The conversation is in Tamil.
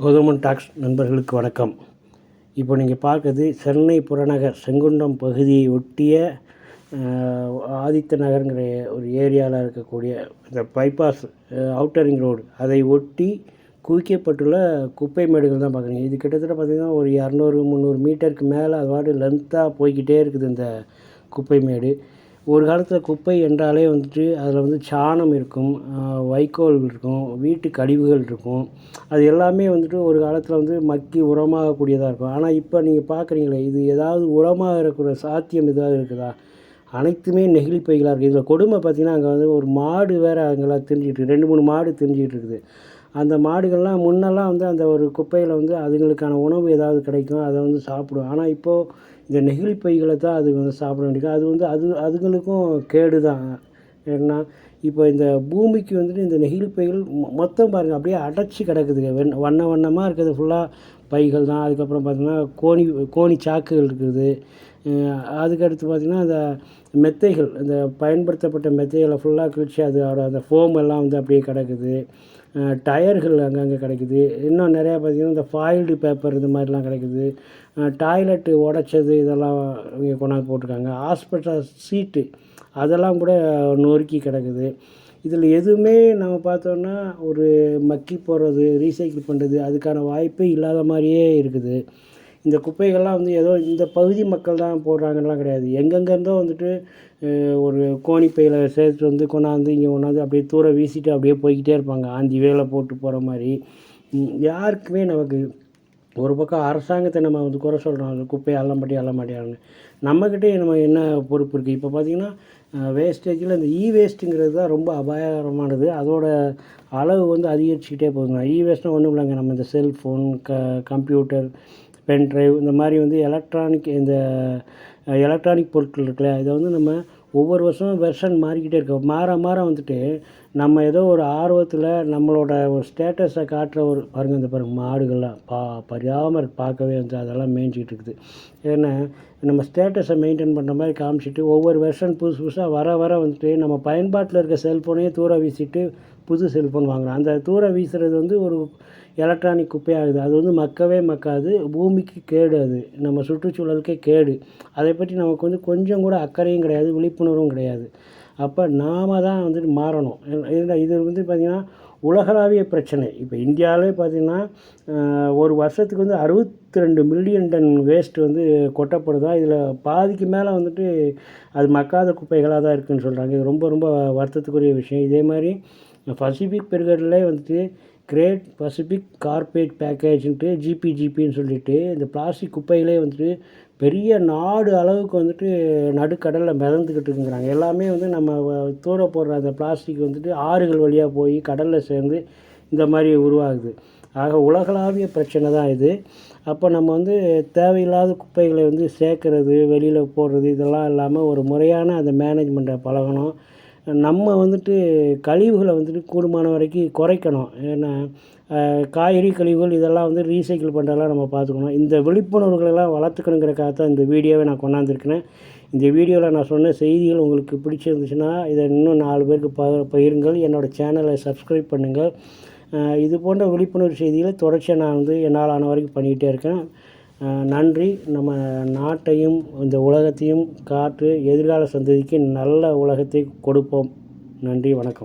கௌதமன் டாக்ஸ் நண்பர்களுக்கு வணக்கம். இப்போ நீங்கள் பார்க்குறது சென்னை புறநகர் செங்குன்றம் பகுதியை ஒட்டிய ஆதித்த நகருங்கிற ஒரு ஏரியாவில் இருக்கக்கூடிய இந்த பைபாஸ் அவுட்டரிங் ரோடு அதை ஒட்டி குவிக்கப்பட்டுள்ள குப்பை மேடுகள் தான் பார்க்குறீங்க. இது கிட்டத்தட்ட பார்த்திங்கன்னா ஒரு இரநூறு முந்நூறு மீட்டருக்கு மேலே அது பாட்டு லென்த்தாக போய்க்கிட்டே இருக்குது இந்த குப்பை மேடு. ஒரு காலத்தில் குப்பை என்றாலே வந்துட்டு அதில் வந்து சாணம் இருக்கும் வைக்கோல் இருக்கும் வீட்டு கழிவுகள் இருக்கும். அது எல்லாமே வந்துட்டு ஒரு காலத்தில் வந்து மக்கி உரமாகக்கூடியதாக இருக்கும். ஆனால் இப்போ நீங்கள் பார்க்குறீங்களே இது ஏதாவது உரமாக இருக்கிற சாத்தியம் எதாவது இருக்குதா? அனைத்துமே நெகிழி பைகளாக இருக்குது இதில் கொடுமை பார்த்தீங்கன்னா அங்கே வந்து ஒரு மாடு வேறு அங்கெல்லாம் திரிஞ்சிட்டு ரெண்டு மூணு மாடு திரிஞ்சிக்கிட்டு இருக்குது. அந்த மாடுகள்லாம் முன்னெல்லாம் வந்து அந்த ஒரு குப்பையில் வந்து அதுங்களுக்கான உணவு ஏதாவது கிடைக்கும் அதை வந்து சாப்பிடும். ஆனால் இப்போது இந்த நெகிழி பைகளை தான் அது வந்து சாப்பிட வேண்டியது. அது வந்து அது அதுங்களுக்கும் கேடு தான். ஏன்னா இப்போ இந்த பூமிக்கு வந்துட்டு இந்த நெகிழி பைகள் மொத்தம் பாருங்கள் அப்படியே அடைச்சி கிடக்குதுங்க வெண் வண்ண வண்ணமாக இருக்கிறது ஃபுல்லாக பைகள் தான். அதுக்கப்புறம் பார்த்திங்கன்னா கோணி கோணி சாக்குகள் இருக்குது. அதுக்கடுத்து பார்த்திங்கன்னா அந்த மெத்தைகள் இந்த பயன்படுத்தப்பட்ட மெத்தைகளை ஃபுல்லாக கிழிச்சு அதோட அந்த ஃபோம் எல்லாம் வந்து அப்படியே கிடக்குது. டயர்கள் அங்கங்கே கிடைக்குது. இன்னும் நிறையா பார்த்திங்கன்னா இந்த ஃபாயில்டு பேப்பர் இந்த மாதிரிலாம் கிடைக்குது. டாய்லெட்டு உடச்சது இதெல்லாம் இங்கே கொண்டாந்து போட்டிருக்காங்க. ஹாஸ்பிட்டல் சீட்டு அதெல்லாம் கூட நொறுக்கி கிடக்குது. இதில் எதுவுமே நம்ம பார்த்தோன்னா ஒரு மக்கி போடுறது ரீசைக்கிள் பண்ணுறது அதுக்கான வாய்ப்பே இல்லாத மாதிரியே இருக்குது. இந்த குப்பைகள்லாம் வந்து ஏதோ இந்த பகுதி மக்கள் தான் போடுறாங்கலாம் கிடையாது. எங்கெங்கேருந்தோ வந்துட்டு ஒரு கோணிப்பையில் சேர்த்து வந்து கொண்டாந்து இங்கே கொண்டாந்து அப்படியே தூர வீசிட்டு அப்படியே போய்க்கிட்டே இருப்பாங்க. ஆந்தி வேலை போட்டு போகிற மாதிரி. யாருக்குமே நமக்கு ஒரு பக்கம் அரசாங்கத்தை நம்ம வந்து குறை சொல்கிறோம் அது குப்பையை அள்ள மாட்டி நம்மக்கிட்டே நம்ம என்ன பொறுப்பு இருக்குது இப்போ பார்த்திங்கன்னா வேஸ்டேஜில் இந்த இ வேஸ்ட்டுங்கிறது தான் ரொம்ப அபாயகரமானது. அதோட அளவு வந்து அதிகரிச்சுக்கிட்டே போகுதுங்க. இ வேஸ்ட்னால் ஒன்றும் இல்லைங்க. நம்ம இந்த செல்ஃபோன் க கம்ப்யூட்டர் பென் ட்ரைவ் இந்த மாதிரி வந்து எலக்ட்ரானிக் இந்த எலக்ட்ரானிக் பொருட்கள் இருக்குல்ல இதை வந்து நம்ம ஒவ்வொரு வருஷமும் வெர்ஷன் மாறிக்கிட்டே இருக்கோம் மாற மாற வந்துட்டு நம்ம ஏதோ ஒரு ஆர்வத்தில் நம்மளோட ஒரு ஸ்டேட்டஸை காட்டுற ஒரு பாருங்க இந்த பாருங்க மாடுகள்லாம் பா பரியாமல் இருக்கு பார்க்கவே வந்து அதெல்லாம் மேய்ஞ்சிக்கிட்டு இருக்குது. ஏன்னா நம்ம ஸ்டேட்டஸை மெயின்டைன் பண்ணுற மாதிரி காமிச்சிட்டு ஒவ்வொரு வெர்ஷன் புதுசு புதுசாக வர வர வந்துட்டு நம்ம பயன்பாட்டில் இருக்க செல்ஃபோனையே தூர வீசிட்டு புது செல்ஃபோன் வாங்குறோம் அந்த தூர வீசுறது வந்து ஒரு எலக்ட்ரானிக் குப்பையாகுது. அது வந்து மக்கவே மக்காது. பூமிக்கு கேடு அது. நம்ம சுற்றுச்சூழலுக்கே கேடு. அதை பற்றி நமக்கு வந்து கொஞ்சம் கூட அக்கறையும் கிடையாது விழிப்புணர்வும் கிடையாது. அப்போ நாம தான் வந்துட்டு மாறணும். இதில் இது வந்து பார்த்திங்கன்னா உலகளாவிய பிரச்சனை. இப்போ இந்தியாவிலே பார்த்திங்கன்னா ஒரு வருஷத்துக்கு வந்து அறுபத்தி ரெண்டு மில்லியன் டன் வேஸ்ட் வந்து கொட்டப்படுதா? இதில் பாதிக்கு மேலே வந்துட்டு அது மக்காத குப்பைகளாக தான் இருக்குதுன்னு சொல்கிறாங்க இது ரொம்ப ரொம்ப வருத்தத்துக்குரிய விஷயம். இதே மாதிரி பசிபிக் பெருங்கடலே வந்துட்டு கிரேட் பசிபிக் கார்பரேட் பேக்கேஜ்ன்ட்டு ஜிபிஜிபின்னு சொல்லிட்டு இந்த பிளாஸ்டிக் குப்பைகளே வந்துட்டு பெரிய நாடு அளவுக்கு வந்துட்டு நடுக்கடலில் மிதந்துக்கிட்டு இருக்கிறாங்க எல்லாமே வந்து நம்ம தூர போடுற அந்த பிளாஸ்டிக் வந்துட்டு ஆறுகள் வழியாக போய் கடலில் சேர்ந்து இந்த மாதிரி உருவாகுது. ஆக உலகளாவிய பிரச்சனை தான் இது. அப்போ நம்ம வந்து தேவையில்லாத குப்பைகளை வந்து சேர்க்கறது வெளியில் போடுறது இதெல்லாம் இல்லாமல் ஒரு முறையான அந்த மேனேஜ்மெண்ட்டை பழகணும். நம்ம வந்துட்டு கழிவுகளை வந்துட்டு கூடுமான வரைக்கும் குறைக்கணும். ஏன்னா காய்கறி கழிவுகள் இதெல்லாம் வந்து ரீசைக்கிள் பண்ணுறதெல்லாம் நம்ம பார்த்துக்கணும். இந்த விழிப்புணர்வுகளெல்லாம் வளர்த்துக்கணுங்கிறக்காக தான் இந்த வீடியோவை நான் கொண்டாந்துருக்கிறேன். இந்த வீடியோவில் நான் சொன்ன செய்திகள் உங்களுக்கு பிடிச்சிருந்துச்சுன்னா இதை இன்னும் நாலு பேருக்கு ப பகிருங்கள். என்னோடய சேனலை சப்ஸ்கிரைப் பண்ணுங்கள். இது போன்ற விழிப்புணர்வு செய்திகளை தொடர்ச்சியாக நான் வந்து என்னால் ஆன வரைக்கும் பண்ணிக்கிட்டே இருக்கேன். நன்றி. நம்ம நாட்டையும் இந்த உலகத்தையும் காற்று எதிர்கால சந்ததிக்கு நல்ல உலகத்தை கொடுப்போம். நன்றி வணக்கம்.